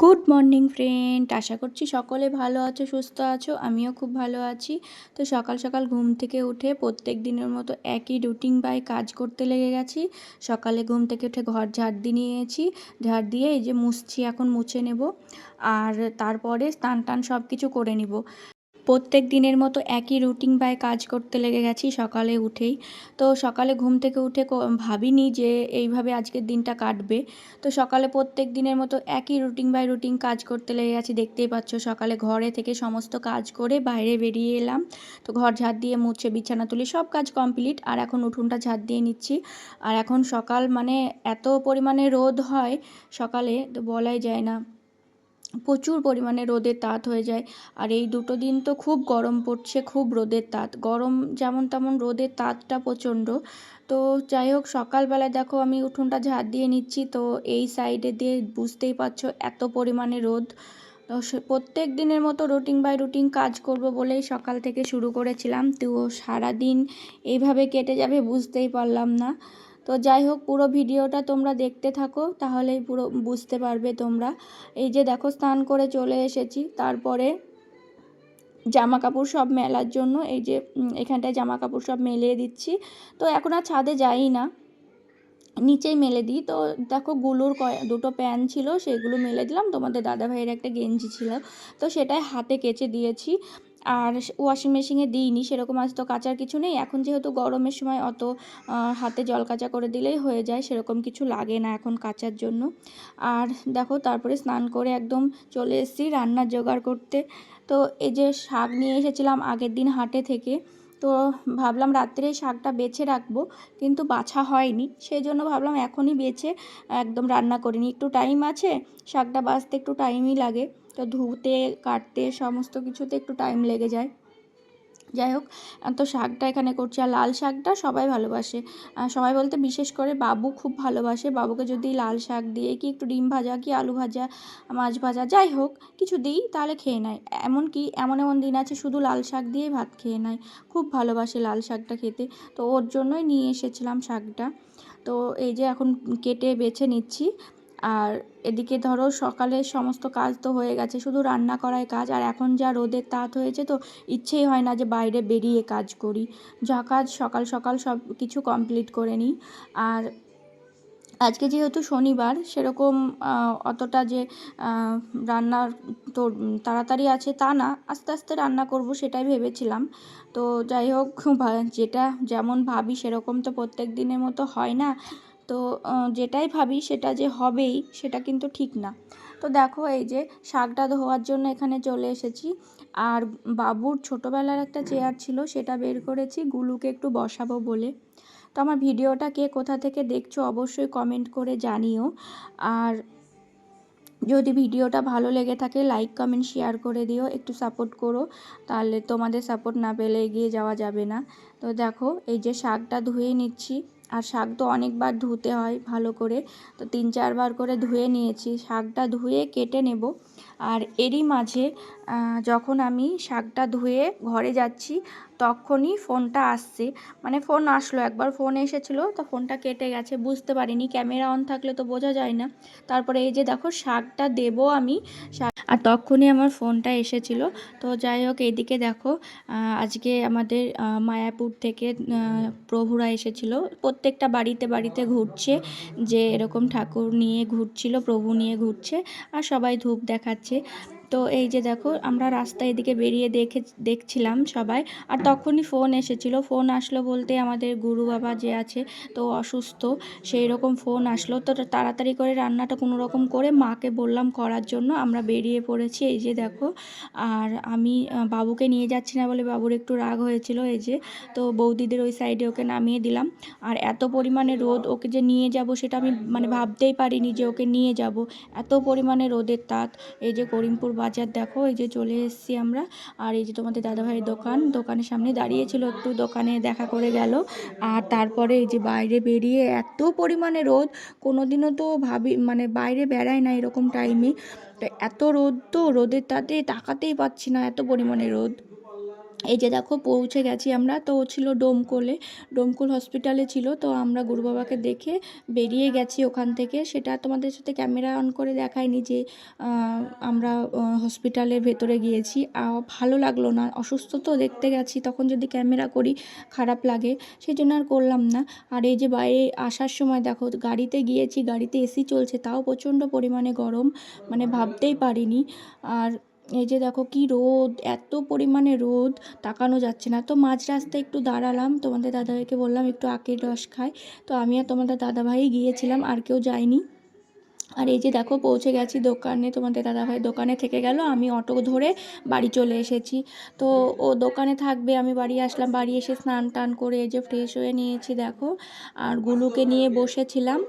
Good morning friend আশা করছি সকলে ভালো আছো, সুস্থ আছো। আমিও খুব ভালো আছি। তো সকাল সকাল ঘুম থেকে উঠে প্রত্যেক দিনের মতো একই রুটিন বাই কাজ করতে লেগে গেছি। সকালে ঘুম থেকে উঠে ঘর ঝাড় দিয়ে নিয়েছি। ঝাড় দিয়ে এই যে মুছছি, এখন মুছে নেব। আর তারপরে স্নান টান সব কিছু করে নিব। প্রত্যেক দিনের মতো একই রুটিন বাই কাজ করতে লেগে গেছি সকালে উঠেই। তো সকালে ঘুম থেকে উঠে ভাবিনি যে এইভাবে আজকের দিনটা কাটবে। তো সকালে প্রত্যেক দিনের মতো একই রুটিন বাই রুটিন কাজ করতে লেগে গেছি। দেখতেই পাচ্ছ সকালে ঘরে থেকে সমস্ত কাজ করে বাইরে বেরিয়ে এলাম। তো ঘর ঝাড় দিয়ে মুছে, বিছানা তুলি সব কাজ কমপ্লিট আর এখন উঠোনটা ঝাড় দিয়ে নিচ্ছি। আর এখন সকাল মানে এত পরিমাণে রোদ হয় সকালে, তো বলাই যায় না। প্রচুর পরিমাণে রোদের তাত হয়ে যায়। আর এই দুটো দিন তো খুব গরম পড়ছে, খুব রোদের তাত গরম যেমন তেমন রোদের তাতটা প্রচণ্ড। তো যাই হোক, সকালবেলায় দেখো আমি উঠোনটা ঝাড় দিয়ে নিচ্ছি। তো এই সাইডে দিয়ে বুঝতেই পারছ এত পরিমাণে রোদ। তো প্রত্যেক দিনের মতো রুটিন বাই রুটিন কাজ করব বলেই সকাল থেকে শুরু করেছিলাম। তো সারাদিন এইভাবে কেটে যাবে বুঝতেই পারলাম না। তো যাই হোক, পুরো ভিডিওটা তোমরা দেখতে থাকো, তাহলেই পুরো বুঝতে পারবে তোমরা। এই যে দেখো, স্নান করে চলে এসেছি। তারপরে জামা কাপড় সব মেলার জন্য, এই যে এখানটায় জামা কাপড় সব মেলিয়ে দিচ্ছি। তো এখন আর ছাদে যাই না, নিচেই মেলে দিই। তো দেখো, গুলোর দুটো প্যান ছিল সেগুলো মেলে দিলাম। তোমাদের দাদাভাইয়ের একটা গেঞ্জি ছিল, তো সেটাই হাতে কেচে দিয়েছি। আর ওয়াশিং মেশিনে দিইনি, সেরকম আজ তো কাচার কিছু নেই। এখন যেহেতু গরমের সময় অত হাতে জল কাচা করে দিলেই হয়ে যায়, সেরকম কিছু লাগে না এখন কাচার জন্য। আর দেখো, তারপরে স্নান করে একদম চলে এসেছি রান্নার জোগাড় করতে। তো এই যে শাক নিয়ে এসেছিলাম আগের দিন হাটে থেকে, তো ভাবলাম রাত্রে শাকটা বেছে রাখব, কিন্তু বাছা হয়নি। সেই জন্য ভাবলাম এখনই বেছে একদম রান্না করিনি। একটু টাইম আছে, শাকটা বাছতে একটু টাইমই লাগে। তো ধুতে, কাটতে, সমস্ত কিছুতে একটু টাইম লেগে যায়। যাই হোক তো শাকটা এখানে করছি। আর লাল শাকটা সবাই ভালোবাসে। সবাই বলতে বিশেষ করে বাবু খুব ভালোবাসে। বাবুকে যদি লাল শাক দিয়ে কি একটু ডিম ভাজা, কি আলু ভাজা, মাছ ভাজা, যাই হোক, কিছু দিই, তাহলে খেয়ে নেয়। এমন কি এমন এমন দিন আছে, শুধু লাল শাক দিয়ে ভাত খেয়ে নেয়। খুব ভালোবাসে লাল শাকটা খেতে। তো ওর জন্যই নিয়ে এসেছিলাম শাকটা। তো এই যে এখন কেটে, বেছে নিচ্ছি। আর এদিকে ধরো সকালের সমস্ত কাজ তো হয়ে গেছে, শুধু রান্না করাই কাজ, আর এখন যা রোদের তাত হয়েছে তো ইচ্ছেই হয় না যে বাইরে বেরিয়ে কাজ করি। যা কাজ সকাল সকাল সব কিছু কমপ্লিট করে নিই। আর আজকে যেহেতু শনিবার, সেরকম অতটা যে রান্নার তো তাড়াতাড়ি আছে তা না, আস্তে আস্তে রান্না করব সেটাই ভেবেছিলাম। তো যাই হোক যেটা যেমন ভাবি সেরকম তো প্রত্যেক দিনের মতো হয় না। তো যেটাই ভাবি সেটা যে হবেই, সেটা কিন্তু ঠিক না। তো দেখো এই যে শাকটা ধোয়ার জন্য এখানে চলে এসেছি। আর বাবুর ছোটোবেলার একটা চেয়ার ছিল, সেটা বের করেছি, গুলুকে একটু বসাবো বলে। তো আমার ভিডিওটা কে কোথা থেকে দেখছ অবশ্যই কমেন্ট করে জানিও। আর যদি ভিডিওটা ভালো লেগে থাকে লাইক কমেন্ট শেয়ার করে দিও, একটু সাপোর্ট করো। তাহলে তোমাদের সাপোর্ট না পেলে এগিয়ে যাওয়া যাবে না। তো দেখো এই যে শাকটা ধুয়ে নিচ্ছি। আর শাক তো অনেকবার ধুতে হয় ভালো করে। তো তিন চারবার করে ধুয়ে নিয়েছি। শাকটা ধুয়ে কেটে নেব। আর এরই মাঝে যখন আমি শাকটা ধুয়ে ঘরে যাচ্ছি তখনই ফোনটা আসছে। মানে ফোন আসলো, একবার ফোন এসেছিল তো ফোনটা কেটে গেছে, বুঝতে পারিনি, ক্যামেরা অন থাকলে তো বোঝা যায় না। তারপরে এই যে দেখো, শাকটা দেবো আমি। শাক আর তখনই আমার ফোনটা এসেছিল। তো যাই হোক, এইদিকে দেখো আজকে আমাদের মায়াপুর থেকে প্রভুরা এসেছিল। প্রত্যেকটা বাড়িতে বাড়িতে ঘুরছে, যে এরকম ঠাকুর নিয়ে ঘুরছিল, প্রভু নিয়ে ঘুরছে, আর সবাই ধূপ দেখাচ্ছে। তো এই যে দেখো, আমরা রাস্তা এদিকে বেরিয়ে দেখে, দেখছিলাম সবাই। আর তখনই ফোন এসেছিল। ফোন আসলো বলতে আমাদের গুরু বাবা যে আছে, তো অসুস্থ সেই রকম ফোন আসলো। তো তাড়াতাড়ি করে রান্নাটা কোনো রকম করে মাকে বললাম করার জন্য। আমরা বেরিয়ে পড়েছি। এই যে দেখো, আর আমি বাবুকে নিয়ে যাচ্ছি না বলে বাবুর একটু রাগ হয়েছিল। এই যে, তো বৌদিদের ওই সাইডে ওকে নামিয়ে দিলাম। আর এত পরিমাণে রোদ, ওকে যে নিয়ে যাব সেটা আমি মানে ভাবতেই পারিনি যে ওকে নিয়ে যাব। এত পরিমাণে রোদের তাত এই যে করিমপুর বাজার দেখো, এই যে চলে এসেছি আমরা। আর এই যে তোমাদের দাদাভাইয়ের দোকান, দোকানের সামনে দাঁড়িয়েছিল একটু, দোকানে দেখা করে গেল। আর তারপরে এই যে বাইরে বেরিয়ে এত পরিমাণে রোদ কোনো দিনও তো ভাবি মানে বাইরে বেড়ায় না এরকম টাইমে তো এত রোদ তো, রোদের তাতে তাকাতেই পাচ্ছি না এত পরিমাণে রোদ। এই যে দেখো পৌঁছে গেছি আমরা, তো ও ছিল ডোমকলে, ডোমকল হসপিটালে ছিল, তো আমরা গুরু বাবাকে দেখে বেরিয়ে গেছি ওখান থেকে। সেটা তোমাদের সাথে ক্যামেরা অন করে দেখায়নি যে আমরা হসপিটালের ভেতরে গিয়েছি। ভালো লাগল না, অসুস্থ তো দেখতে গেছি, তখন যদি ক্যামেরা করি খারাপ লাগে সেই জন্য আর করলাম না। আর এই যে বাইরে আসার সময় দেখো, গাড়িতে গিয়েছি, গাড়িতে এসি চলছে, তাও প্রচণ্ড পরিমাণে গরম মানে ভাবতেই পারিনি। আর এই যে দেখো কি রোদ, এত পরিমাণে রোদ, তাকানো যাচ্ছে না। তো মাঝ রাস্তায় একটু দাঁড়ালাম, তোমাদের দাদাভাইকে বললাম একটু আখের রস খায় তো আমি আর তোমাদের দাদাভাই গিয়েছিলাম, আর কেউ যায়নি। আর এই যে দেখো পৌঁছে গেছি দোকানে, তোমাদের দাদাভাই দোকানে থেকে গেল, আমি অটো ধরে বাড়ি চলে এসেছি। তো ও দোকানে থাকবে, আমি বাড়ি আসলাম, বাড়ি এসে স্নান টান করে এই যে ফ্রেশ হয়ে নিয়েছি দেখো। আর গুলুকে নিয়ে বসেছিলাম,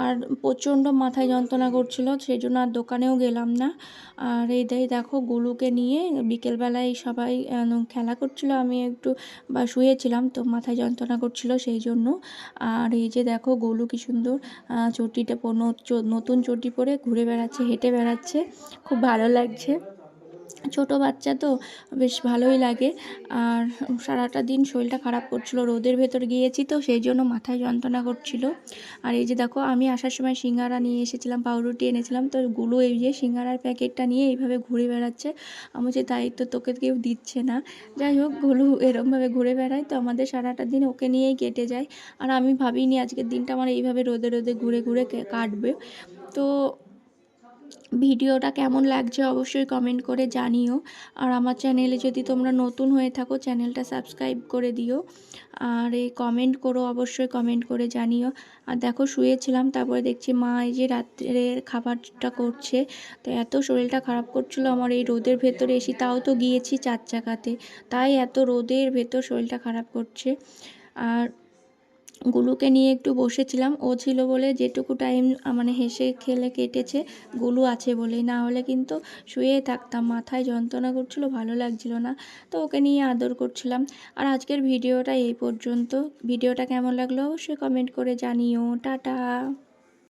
আর প্রচণ্ড মাথায় যন্ত্রণা করছিল সেই জন্য আর দোকানেও গেলাম না। আর এই দেই দেখো গুলুকে নিয়ে বিকেলবেলায় সবাই খেলা করছিল, আমি একটু বা শুয়েছিলাম, তো মাথায় যন্ত্রণা করছিল সেই জন্য। আর এই যে দেখো গোলু কি সুন্দর চটিটা নতুন চটি পরে ঘুরে বেড়াচ্ছে হেঁটে বেড়াচ্ছে। খুব ভালো লাগছে। ছোট বাচ্চা তো বেশ ভালোই লাগে। আর সারাটা দিন শরীরটা খারাপ করছিল, রোদের ভেতর গিয়েছি তো, সেই জন্য মাথায় যন্ত্রণা করছিল। আর এই যে দেখো, আমি আসার সময় সিঙ্গারা নিয়ে এসেছিলাম, পাউরুটি এনেছিলাম, তো গুলো এই যে সিঙ্গারার প্যাকেটটা নিয়ে এইভাবে ঘুরে বেড়াচ্ছে। আমি যে তাই তো তোকে কেউ দিচ্ছে না। যাই হোক, গুলু এরমভাবে ঘুরে বেড়ায়, তো আমাদের সারাটা দিন ওকে নিয়েই কেটে যায়। আর আমি ভাবিনি আজকের দিনটা আমার এইভাবে রোদে রোদে ঘুরে ঘুরে কাটবে তো ভিডিওটা কেমন লাগছে অবশ্যই কমেন্ট করে জানিও। আর আমার চ্যানেলে যদি তোমরা নতুন হয়ে থাকো চ্যানেলটা সাবস্ক্রাইব করে দিও। আর এই কমেন্ট করো, অবশ্যই কমেন্ট করে জানিও। আর দেখো, শুয়েছিলাম, তারপরে দেখছি মা এই যে রাত্রের খাবারটা করছে। তো এত শরীরটা খারাপ করছিল আমার এই রোদের ভেতরে এসি, তাও তো গিয়েছি চার চাকাতে। তাই এত রোদের ভেতর শরীরটা খারাপ করছে। আর গুলুকে নিয়ে একটু বসেছিলাম। ও ছিল বলে যেটুকু টাইম মানে হেসে খেলে কেটেছে, গুলু আছে বলে না হলে কিন্তু শুয়ে থাকতাম, মাথায় যন্ত্রণা করছিল, ভালো লাগছিল না। তো ওকে নিয়ে আদর করছিলাম। আর আজকের ভিডিওটা এই পর্যন্ত। ভিডিওটা কেমন লাগল অবশ্যই কমেন্ট করে জানিও। টাটা!